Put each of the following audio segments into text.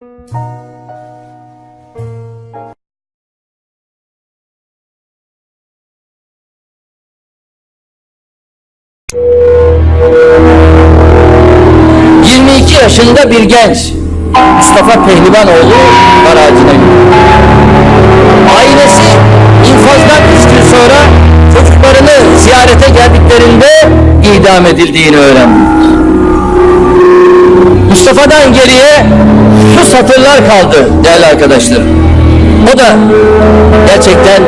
...22 yaşında bir genç... ...Mustafa Pehlivanoğlu var ağacına gidiyor. Ailesi infazdan üç gün sonra... ...çocuklarını ziyarete geldiklerinde... ...idam edildiğini öğrendi. Mustafa'dan geriye... satırlar kaldı değerli arkadaşlar. O da... ...gerçekten...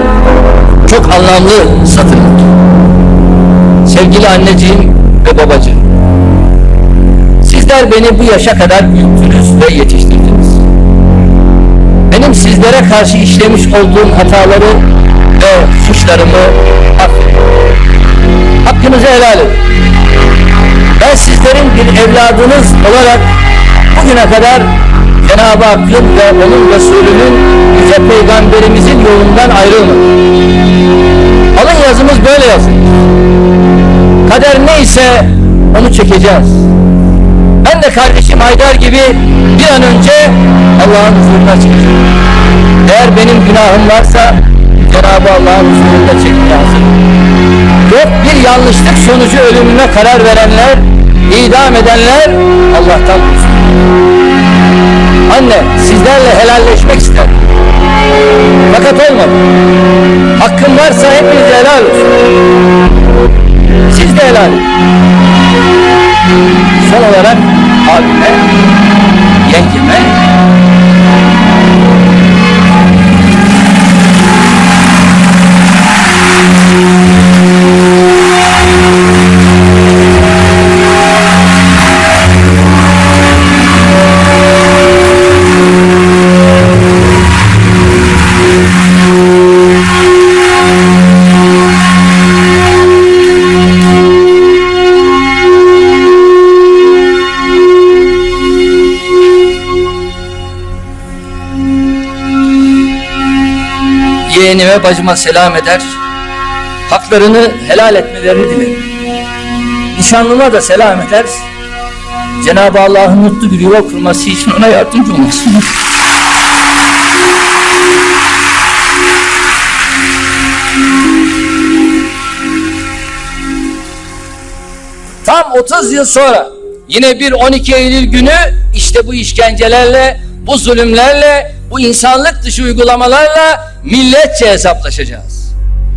...çok anlamlı satırlar. Sevgili anneciğim ve babacığım... Sizler beni bu yaşa kadar büyüttünüz ve yetiştirdiniz. Benim sizlere karşı işlemiş olduğum hataları ve suçlarımı affedin. Hakkınızı helal edin. Ben sizlerin bir evladınız olarak bugüne kadar Cenab-ı Hakk'ın ve onun Resulü'nün yüce peygamberimizin yolundan ayrılmadım. Alın yazımız böyle yazın. Kader neyse onu çekeceğiz. Ben de kardeşim Haydar gibi bir an önce Allah'ın huzuruna çıkacağım. Eğer benim günahım varsa Cenab-ı Allah'ın huzurunda çekmeye. Yok bir yanlışlık sonucu ölümüne karar verenler, idam edenler Allah'tan bulsun. Anne sizlerle helalleşmek isterim. Fakat olmadı. Hakkım varsa hepinize helal olsun. Siz de helal edin. Son olarak abime, yeğenime bacıma selam eder, haklarını helal etmelerini dilerim. Nişanlıma da selam eder, Cenab-ı Allah'ın mutlu bir yuva kurması için ona yardımcı olmasın. Tam 30 yıl sonra yine bir 12 Eylül günü işte bu işkencelerle, bu zulümlerle, bu insanlık dışı uygulamalarla milletçe hesaplaşacağız.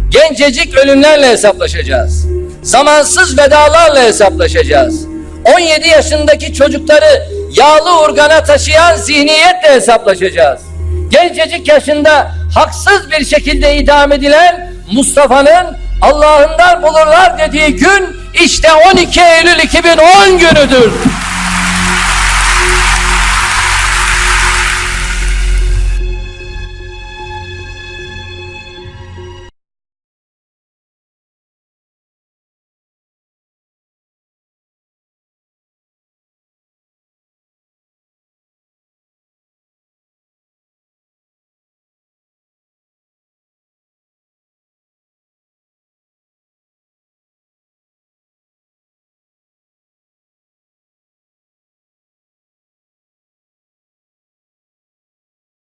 Gencecik ölümlerle hesaplaşacağız. Zamansız vedalarla hesaplaşacağız. 17 yaşındaki çocukları yağlı urgana taşıyan zihniyetle hesaplaşacağız. Gencecik yaşında haksız bir şekilde idam edilen Mustafa'nın Allah'ından bulurlar dediği gün işte 12 Eylül 2010 günüdür.